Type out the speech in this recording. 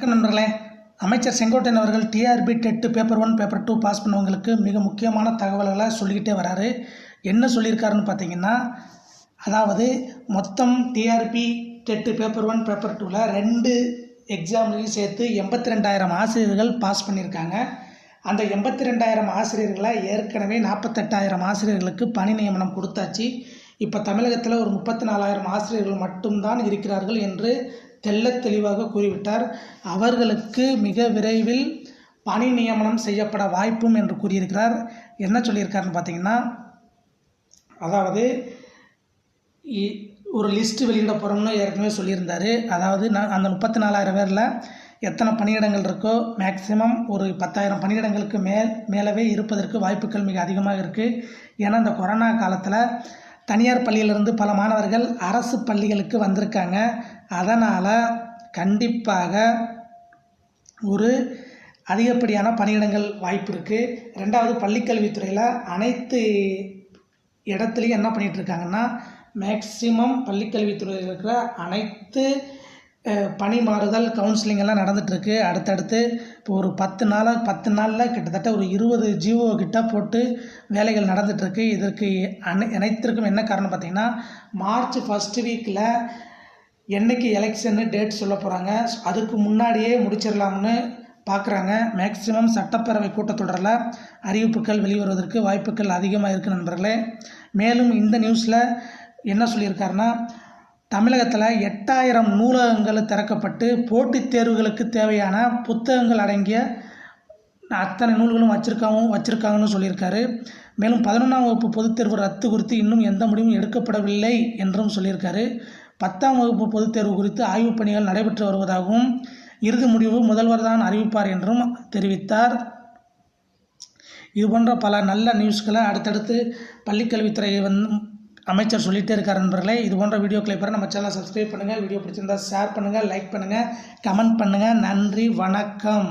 நண்பர்களே. அமைச்சர் செங்கோட்டையன் அவர்கள் TRB TET paper one paper two pass பண்ணவங்களுக்கு மிக முக்கியமான தகவல்களை சொல்லிக்கிட்டே வராரு. என்ன சொல்லியிருக்காருன்னு பார்த்தீங்கன்னா அதாவது மொத்தம் TRB TET paper one paper டூவில் ரெண்டு எக்ஸாம்லையும் சேர்த்து எண்பத்தி ரெண்டாயிரம் ஆசிரியர்கள் பாஸ் பண்ணியிருக்காங்க. அந்த எண்பத்தி ரெண்டாயிரம் ஆசிரியர்களை ஏற்கனவே நாற்பத்தெட்டாயிரம் ஆசிரியர்களுக்கு பணி நியமனம் கொடுத்தாச்சு. இப்போ தமிழகத்தில் ஒரு முப்பத்தி நாலாயிரம் ஆசிரியர்கள் மட்டும்தான் இருக்கிறார்கள் என்று தெல்ல தெளிவாக கூறிவிட்டார். அவர்களுக்கு மிக விரைவில் பணி நியமனம் செய்யப்பட வாய்ப்பும் என்று கூறியிருக்கிறார். என்ன சொல்லியிருக்காருன்னு பார்த்தீங்கன்னா அதாவது இ- ஒரு லிஸ்ட் வெளியிட போகிறோம்னு ஏற்கனவே சொல்லியிருந்தார். அதாவது நான் அந்த முப்பத்தி நாலாயிரம் பேரில் எத்தனை பணியிடங்கள் இருக்கோ மேக்சிமம் ஒரு பத்தாயிரம் பணியிடங்களுக்கு மேல் மேலவே இருப்பதற்கு வாய்ப்புகள் மிக அதிகமாக இருக்குது ஏன்னா இந்த கொரோனா காலத்தில் தனியார் பள்ளியிலிருந்து பல மாணவர்கள் அரசு பள்ளிகளுக்கு வந்திருக்காங்க. அதனால் கண்டிப்பாக ஒரு அதிகப்படியான பணியிடங்கள் வாய்ப்பு இருக்குது ரெண்டாவது பள்ளிக்கல்வித்துறையில் அனைத்து இடத்துலையும் என்ன பண்ணிகிட்ருக்காங்கன்னா மேக்சிமம் பள்ளிக்கல்வித்துறையில் இருக்கிற அனைத்து பணி மாறுதல் கவுன்சிலிங் எல்லாம் நடந்துகிட்ருக்கு அடுத்தடுத்து இப்போ ஒரு பத்து நாளாக பத்து நாளில் கிட்டத்தட்ட ஒரு இருபது ஜிஓ கிட்ட போட்டு வேலைகள் நடந்துகிட்ருக்கு இதற்கு அனை அனைத்திற்கும் என்ன காரணம் பார்த்திங்கன்னா மார்ச் ஃபஸ்ட்டு வீக்கில் என்னைக்கு எலெக்ஷன்னு டேட் சொல்ல போகிறாங்க அதுக்கு முன்னாடியே முடிச்சிடலாம்னு பார்க்குறாங்க மேக்சிமம் சட்டப்பேரவை கூட்டத்தொடரில் அறிவிப்புகள் வெளிவருவதற்கு வாய்ப்புகள் அதிகமாக இருக்குது நண்பர்களே. மேலும் இந்த நியூஸில் என்ன சொல்லியிருக்காருன்னா தமிழகத்தில் எட்டாயிரம் நூலகங்கள் திறக்கப்பட்டு போட்டித் தேர்வுகளுக்கு தேவையான புத்தகங்கள் அடங்கிய அத்தனை நூல்களும் வச்சிருக்காவும் வச்சிருக்காங்கன்னு சொல்லியிருக்காரு. மேலும் பதினொன்றாம் வகுப்பு பொதுத் தேர்வு ரத்து குறித்து இன்னும் எந்த முடிவும் எடுக்கப்படவில்லை என்றும் சொல்லியிருக்காரு. பத்தாம் வகுப்பு பொதுத் தேர்வு குறித்து ஆய்வுப் பணிகள் நடைபெற்று வருவதாகவும் இறுதி முடிவு முதல்வர் தான் அறிவிப்பார் என்றும் தெரிவித்தார். இது போன்ற பல நல்ல நியூஸ்களை அடுத்தடுத்து பள்ளிக்கல்வித்துறை வந்து அமைச்சர் சொல்லிகிட்டே இருக்கார் நண்பர்களே. இது போன்ற வீடியோக்களை பெற நம்ம சேனலை சப்ஸ்கிரைப் பண்ணுங்கள் வீடியோ பிடிச்சிருந்தால் ஷேர் பண்ணுங்கள் லைக் பண்ணுங்கள் கமெண்ட் பண்ணுங்கள் நன்றி வணக்கம்.